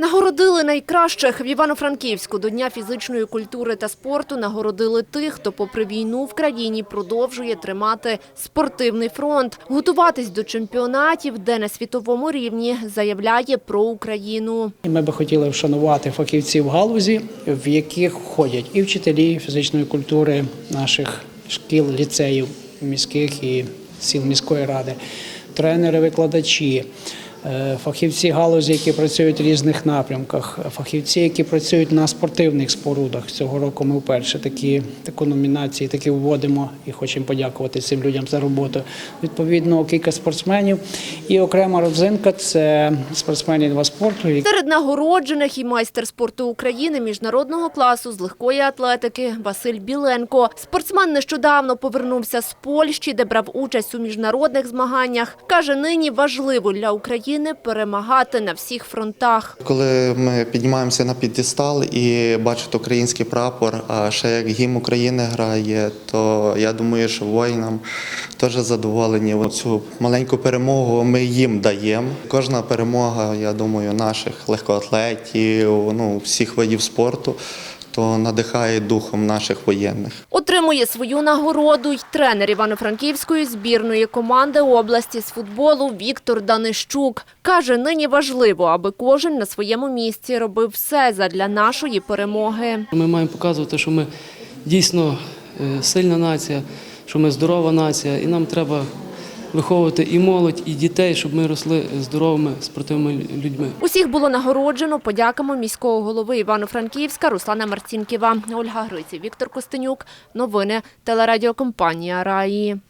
Нагородили найкращих в Івано-Франківську до Дня фізичної культури та спорту. Нагородили тих, хто попри війну в країні продовжує тримати спортивний фронт, готуватись до чемпіонатів, де на світовому рівні заявляє про Україну. Ми би хотіли вшанувати фахівців галузі, в яких входять і вчителі фізичної культури наших шкіл, ліцеїв міських і сіл міської ради, тренери, викладачі. Е, Фахівці галузі, які працюють в різних напрямках, фахівці, які працюють на спортивних спорудах. Цього року ми вперше такі таку номінації такі вводимо і хочемо подякувати цим людям за роботу. Відповідно, кілька спортсменів. І окрема родзинка це спортсмени два спорту, Серед нагороджених і майстер спорту України міжнародного класу з легкої атлетики Василь Біленко. Спортсмен нещодавно повернувся з Польщі, де брав участь у міжнародних змаганнях. Каже, нині важливо для України перемагати на всіх фронтах. Коли ми піднімаємося на підістал і бачать український прапор, а ще як гімн України грає, то я думаю, що воїнам теж задоволені. Цю маленьку перемогу ми їм даємо. Кожна перемога, я думаю, наших легкоатлетів, ну всіх видів спорту, то надихає духом наших воєнних. Отримує свою нагороду й тренер Івано-Франківської збірної команди області з футболу Віктор Данищук. Каже, нині важливо, аби кожен на своєму місці робив все задля нашої перемоги. Ми маємо показувати, що ми дійсно е, сильна нація, що ми здорова нація, і нам треба виховувати і молодь, і дітей, щоб ми росли здоровими спортивними людьми. Усіх було нагороджено подяками міського голови Івано-Франківська Руслана Марцінківа, Ольга Гриці, Віктор Костенюк. Новини телерадіокомпанія Раї.